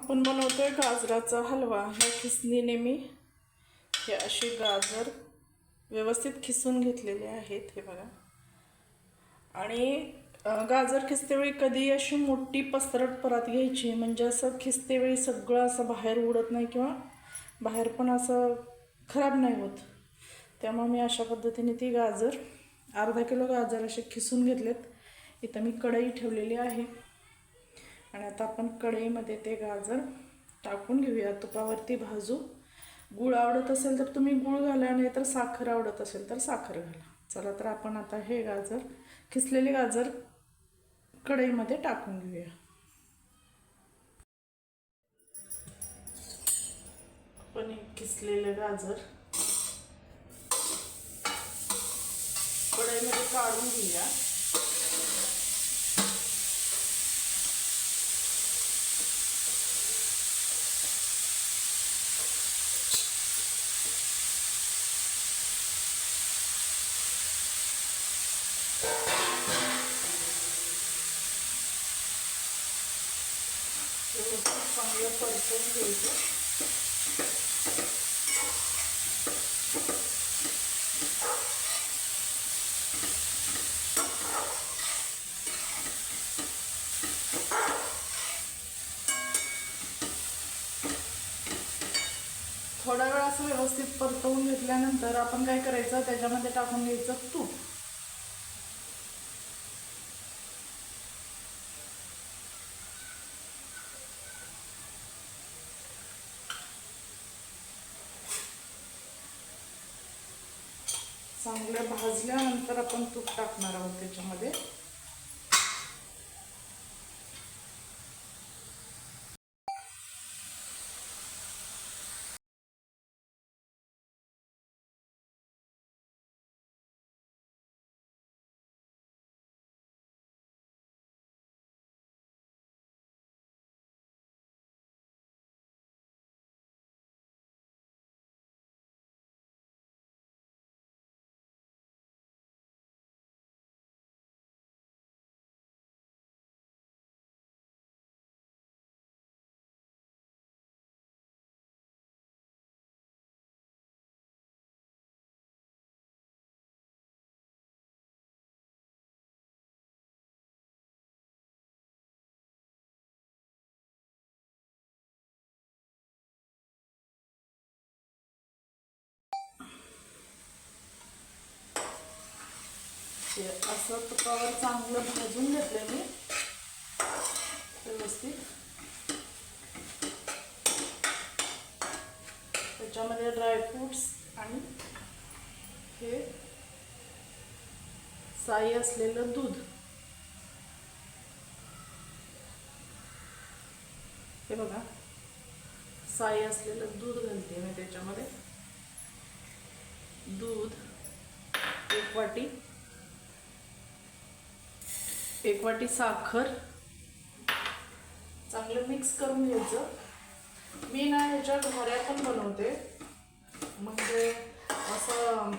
आपण बनवतोय गाजराचा हलवा. ह्या खिसणीने मी हे असे गाजर व्यवस्थित खिसून घेतलेले आहेत हे बघा. आणि गाजर खिसतेवेळी कधी अशी मोठी पसरट परत घ्यायची म्हणजे असं खिसतेवेळी सगळं असं बाहेर उडत नाही किंवा बाहेर पण असं खराब नाही होत. त्यामुळे मी अशा पद्धतीने ती गाजर अर्धा किलो गाजर असे खिसून घेतलेत. इथं मी कढई ठेवलेली आहे. आणि आता आपण कढईमध्ये ते गाजर टाकून घेऊया. तुपावरती भाजू. गूळ आवडत असेल तर तुम्ही गूळ घाला नाही तर साखर आवडत असेल तर साखर घाला. चला तर आपण आता हे गाजर खिसलेले गाजर कढईमध्ये टाकून घेऊया. आपण हे किसलेलं गाजर कढईमध्ये काढून घेऊया. व्यवस्थित चांगलं परतून घ्यायचं थोडा वेळ असं व्यवस्थित परतवून घेतल्यानंतर आपण काय करायचं? त्याच्यामध्ये टाकून घ्यायचं तूप. चांगलं भाजल्यानंतर आपण तूप टाकणार आहोत त्याच्यामध्ये. ते असं तुपावर चांगलं भाजून घेतलं मी. व्यवस्थित. त्याच्यामध्ये ड्रायफ्रूट्स आणि हे साई असलेलं दूध. हे बघा. साई असलेलं दूध घालते मी त्याच्यामध्ये. दूध एक वाटी. एक वाटी साखर. चांगलं मिक्स करून घ्यायचं. मी ना ह्याच्या घऱ्या पण बनवते. म्हणजे असं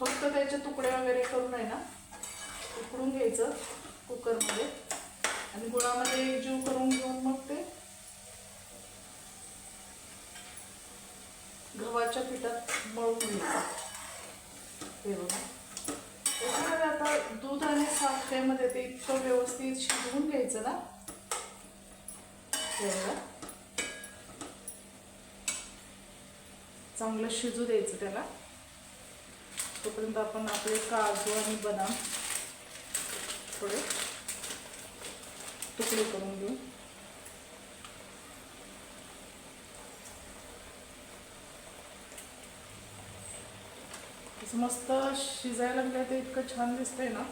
फक्त त्याचे तुकडे वगैरे करून आहे ना उकडून घ्यायचं कुकरमध्ये. आणि गुळामध्ये एकजीव करून घेऊन मग ते गव्हाच्या पिठात मळून घ्यायचं. ते बघा. दूध आणि साखरेमध्ये ते इतकं व्यवस्थित शिजवून घ्यायचं ना? चांगलं शिजू द्यायचं त्याला. तोपर्यंत आपण आपले काजू आणि बदाम थोडे तुकडे करून घेऊ. मस्त शिजायला लागलं ते इतकं छान दिसतंय ना.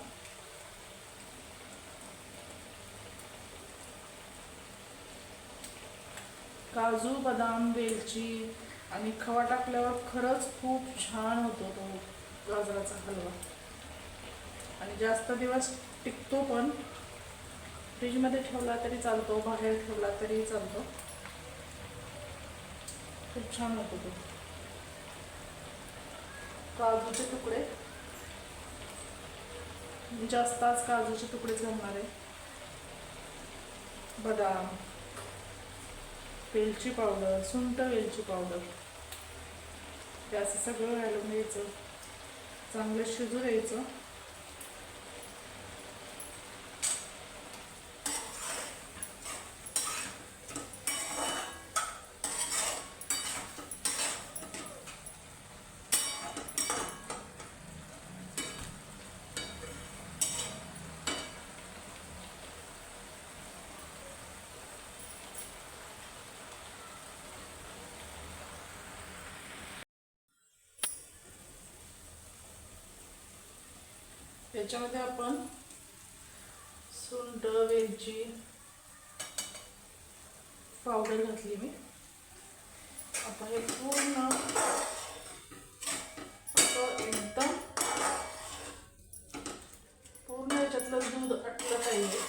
काजू बदाम वेलची आणि खवा टाकल्यावर खरंच खूप छान होतो तो गाजराचा हलवा. आणि जास्त दिवस टिकतो पण फ्रीजमध्ये ठेवला तरी चालतो बाहेर ठेवला तरी चालतो. खूप छान होतो तो. काजूचे तुकडे. जास्त आज काजूचे तुकडेच घालणार आहे. बदाम वेलची पावडर सुंठ वेलची पावडर. ते असं सगळं घालून घ्यायचं. चांगलं शिजू द्यायचं. याच्यामध्ये आपण सुंठ वेलची पावडर घातली मी. आता हे पूर्ण एकदम पूर्ण याच्यातलं दूध अटलं पाहिजे.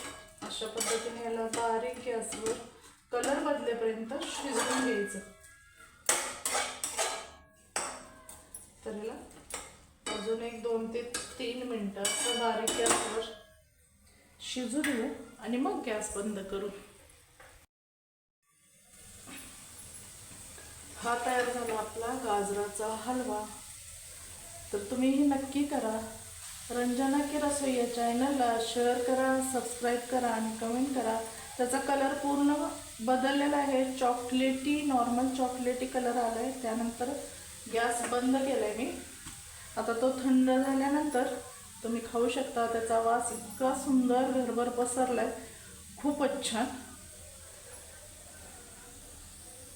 अशा पद्धतीने याला बारीक गॅसवर कलर बदलेपर्यंत शिजवून घ्यायचं. तर याला अजून एक दोन ते तीन मिनटं. असं बारीक गॅसवर शिजू देऊ आणि मग गॅस बंद करू. हा तयार झाला आपला गाजराचा हलवा. तर तुम्हीही नक्की करा. रंजना की रसोई या चॅनलला शेअर करा सबस्क्राईब करा आणि कमेंट करा. त्याचा कलर पूर्ण बदललेला आहे. चॉकलेटी नॉर्मल चॉकलेटी कलर आला आहे त्यानंतर गॅस बंद केला आहे मी. आता तो थंड झाल्यानंतर तुम्ही खाऊ शकता. त्याचा वास इतका सुंदर घरभर पसरला आहे खूपच छान.